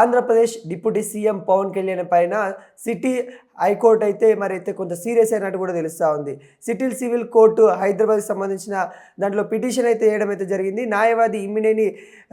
Andhra Pradesh deputy CM Pawan Kalyan పైన city high court అయితే మరి అయితే కొంత సీరియస్ అయినట్టు కూడా తెలుస్తూ ఉంది. సిటిల్ సివిల్ కోర్టు హైదరాబాద్కి సంబంధించిన దాంట్లో పిటిషన్ అయితే వేయడం అయితే జరిగింది. న్యాయవాది ఇమ్మినేని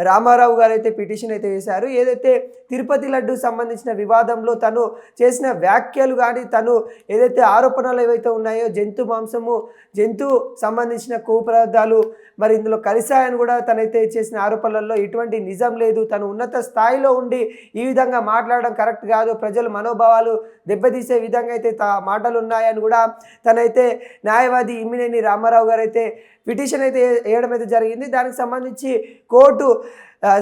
రామారావు గారు అయితే పిటిషన్ అయితే వేశారు. ఏదైతే తిరుపతి లడ్డు సంబంధించిన వివాదంలో తను చేసిన వ్యాఖ్యలు కానీ తను ఏదైతే ఆరోపణలు ఏవైతే ఉన్నాయో జంతు మాంసము జంతు సంబంధించిన కొవ్వు పదార్థాలు మరి ఇందులో కలిశాయని కూడా తనైతే చేసిన ఆరోపణలలో ఎటువంటి నిజం లేదు. తను ఉన్నత స్థాయిలో ఉండి ఈ విధంగా మాట్లాడడం కరెక్ట్ కాదు. ప్రజల మనోభావాలు దెబ్బతీసే విధంగా అయితే తా మాటలు ఉన్నాయని కూడా తనైతే న్యాయవాది ఇమ్మినేని రామారావు గారు అయితే పిటిషన్ అయితే వేయడం అయితే జరిగింది. దానికి సంబంధించి కోర్టు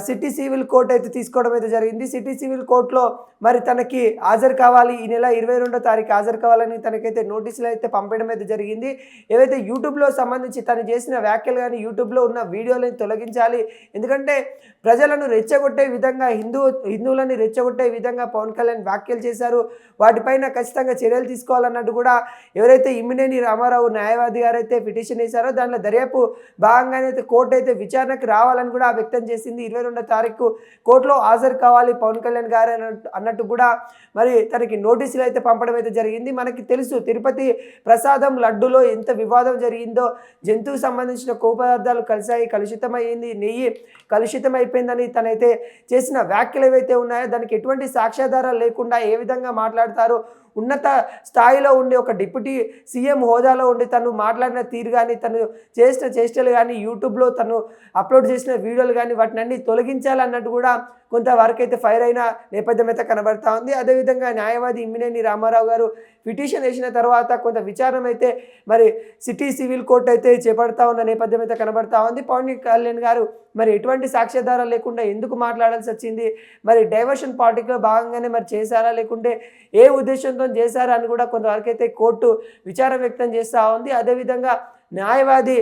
సిటీ సివిల్ కోర్టు అయితే తీసుకోవడం అయితే జరిగింది. సిటీ సివిల్ కోర్టులో మరి తనకి హాజరు కావాలి. ఈ నెల ఇరవై రెండో తారీఖు హాజరు కావాలని తనకైతే నోటీసులు అయితే పంపడం అయితే జరిగింది. ఏవైతే యూట్యూబ్లో సంబంధించి తను చేసిన వ్యాఖ్యలు కానీ యూట్యూబ్లో ఉన్న వీడియోలను తొలగించాలి. ఎందుకంటే ప్రజలను రెచ్చగొట్టే విధంగా హిందూ హిందువులని రెచ్చగొట్టే విధంగా పవన్ కళ్యాణ్ వ్యాఖ్యలు చేశారు. వాటిపైన ఖచ్చితంగా చర్యలు తీసుకోవాలన్నట్టు కూడా ఎవరైతే ఇమ్మినేని రామారావు న్యాయవాది గారైతే పిటిషన్ వేశారో దాంట్లో దర్యాప్తు రేపు భాగంగానే అయితే కోర్టు అయితే విచారణకు రావాలని కూడా వ్యక్తం చేసింది. ఇరవై రెండో తారీఖు కోర్టులో హాజరు కావాలి పవన్ కళ్యాణ్ గారు అన్నట్టు అన్నట్టు కూడా మరి తనకి నోటీసులు అయితే పంపడం అయితే జరిగింది. మనకి తెలుసు తిరుపతి ప్రసాదం లడ్డులో ఎంత వివాదం జరిగిందో జంతువుకు సంబంధించిన కొవ్వు పదార్థాలు కలిసాయి కలుషితమైంది నెయ్యి కలుషితం అయిపోయిందని తనైతే చేసిన వ్యాఖ్యలు ఏవైతే ఉన్నాయో దానికి ఎటువంటి సాక్ష్యాధారాలు లేకుండా ఏ విధంగా మాట్లాడతారో ఉన్నత స్థాయిలో ఉండి ఒక డిప్యూటీ సీఎం హోదాలో ఉండి తను మాట్లాడిన తీరు కానీ తను చేసిన చేష్టలు కానీ యూట్యూబ్లో తను అప్లోడ్ చేసిన వీడియోలు కానీ వాటిని అన్ని తొలగించాలన్నట్టు కూడా కొంతవరకు అయితే ఫైర్ అయిన నేపథ్యం అయితే కనబడతా ఉంది. అదేవిధంగా న్యాయవాది ఇమ్మినేని రామారావు గారు పిటిషన్ వేసిన తర్వాత కొంత విచారణ అయితే మరి సిటీ సివిల్ కోర్టు అయితే చేపడతా ఉన్న నేపథ్యం అయితే కనబడతా ఉంది. పవన్ కళ్యాణ్ గారు మరి ఎటువంటి సాక్ష్యాధారాలు లేకుండా ఎందుకు మాట్లాడాల్సి వచ్చింది? మరి డైవర్షన్ పార్టీలో భాగంగానే మరి చేశారా? లేకుంటే ఏ ఉద్దేశంతో చేశారా అని కూడా కొంతవరకు అయితే కోర్టు విచారం వ్యక్తం చేస్తూ ఉంది. అదేవిధంగా న్యాయవాది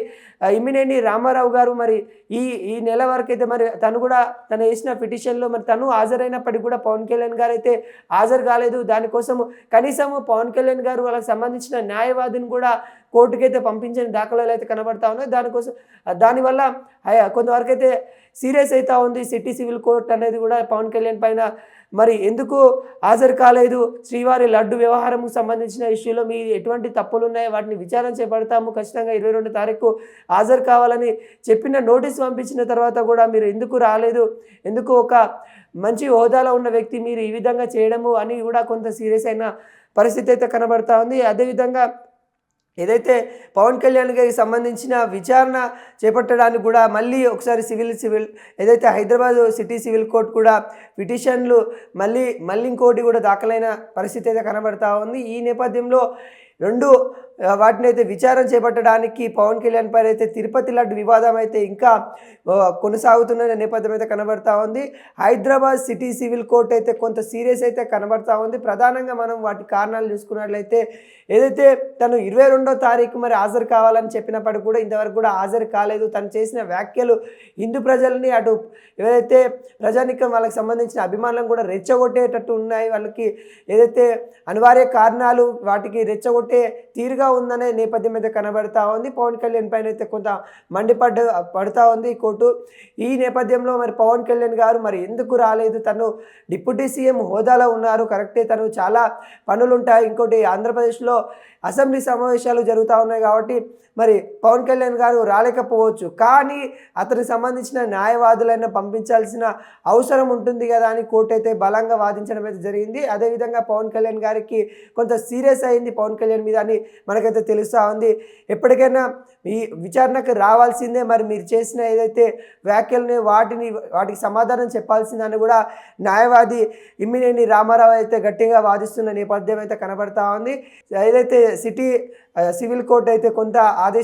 ఇమ్మినేని రామారావు గారు మరి ఈ ఈ నెల వరకు అయితే మరి తను కూడా తను వేసిన పిటిషన్లో మరి తను హాజరైనప్పటికీ కూడా పవన్ కళ్యాణ్ గారు అయితే హాజరు కాలేదు. దానికోసం కనీసము పవన్ కళ్యాణ్ గారు వాళ్ళకి సంబంధించిన న్యాయవాదిని కూడా కోర్టుకైతే పంపించిన దాఖలాలు అయితే కనబడతా ఉన్నాయి. దానికోసం దానివల్ల కొంతవరకు అయితే సీరియస్ అవుతా ఉంది సిటీ సివిల్ కోర్ట్ అనేది కూడా పవన్ కళ్యాణ్ పైన మరి ఎందుకు హాజరు కాలేదు? శ్రీవారి లడ్డు వ్యవహారంకు సంబంధించిన ఇష్యూలో మీ ఎటువంటి తప్పులు ఉన్నాయో వాటిని విచారణ చేపడతాము. ఖచ్చితంగా ఇరవై రెండు తారీఖు హాజరు కావాలని చెప్పిన నోటీస్ పంపించిన తర్వాత కూడా మీరు ఎందుకు రాలేదు? ఎందుకు ఒక మంచి హోదాలో ఉన్న వ్యక్తి మీరు ఈ విధంగా చేయడము అని కూడా కొంత సీరియస్ అయిన పరిస్థితి అయితే కనబడతా ఉంది. అదేవిధంగా ఏదైతే పవన్ కళ్యాణ్ గారికి సంబంధించిన విచారణ చేపట్టడానికి కూడా మళ్ళీ ఒకసారి సివిల్ సివిల్ ఏదైతే హైదరాబాద్ సిటీ సివిల్ కోర్టు కూడా పిటిషన్లు మళ్ళీ మళ్ళీ ఇంకోటి కూడా దాఖలైన పరిస్థితి అయితే కనబడతా ఉంది. ఈ నేపథ్యంలో రెండు వాటిని అయితే విచారణ చేపట్టడానికి పవన్ కళ్యాణ్ పైన అయితే తిరుపతి లడ్డు వివాదం అయితే ఇంకా కొనసాగుతున్న నేపథ్యం అయితే కనబడతా ఉంది. హైదరాబాద్ సిటీ సివిల్ కోర్ట్ అయితే కొంత సీరియస్ అయితే కనబడతా ఉంది. ప్రధానంగా మనం వాటి కారణాలు చూసుకున్నట్లయితే ఏదైతే తను ఇరవై రెండో తారీఖు మరి హాజరు కావాలని చెప్పినప్పటికీ కూడా ఇంతవరకు కూడా హాజరు కాలేదు. తను చేసిన వ్యాఖ్యలు హిందూ ప్రజల్ని అటు ఏదైతే ప్రజానికం వాళ్ళకి సంబంధించిన అభిమానులను కూడా రెచ్చగొట్టేటట్టు ఉన్నాయి. వాళ్ళకి ఏదైతే అనివార్య కారణాలు వాటికి రెచ్చగొట్టే తీరుగా ఉందనే నేపథ్యం అయితే కనబడతా ఉంది. పవన్ కళ్యాణ్ పైన అయితే కొంత మండిపడ్డ పడుతూ ఉంది కోర్టు. ఈ నేపథ్యంలో మరి పవన్ కళ్యాణ్ గారు మరి ఎందుకు రాలేదు? తను డిప్యూటీ సీఎం హోదాలో ఉన్నారు. కరెక్టే తను చాలా పనులు ఉంటాయి ఇంకోటి ఆంధ్రప్రదేశ్లో అసెంబ్లీ సమావేశాలు జరుగుతూ ఉన్నాయి కాబట్టి మరి పవన్ కళ్యాణ్ గారు రాలేకపోవచ్చు. కానీ అతనికి సంబంధించిన న్యాయవాదులైనా పంపించాల్సిన అవసరం ఉంటుంది కదా అని కోర్టు అయితే బలంగా వాదించడం అయితే జరిగింది. అదేవిధంగా పవన్ కళ్యాణ్ గారికి కొంత సీరియస్ అయింది పవన్ కళ్యాణ్ మీద అని మనకైతే తెలుస్తూ ఉంది. ఎప్పటికైనా ఈ విచారణకు రావాల్సిందే మరి మీరు చేసిన ఏదైతే వ్యాఖ్యలని వాటిని వాటికి సమాధానం చెప్పాల్సిందని కూడా న్యాయవాది ఇమ్మినేని రామారావు అయితే గట్టిగా వాదిస్తున్న నేపథ్యం అయితే కనబడతా ఉంది. ఏదైతే సిటీ సివిల్ కోర్ట్ అయితే కొంత ఆదేశ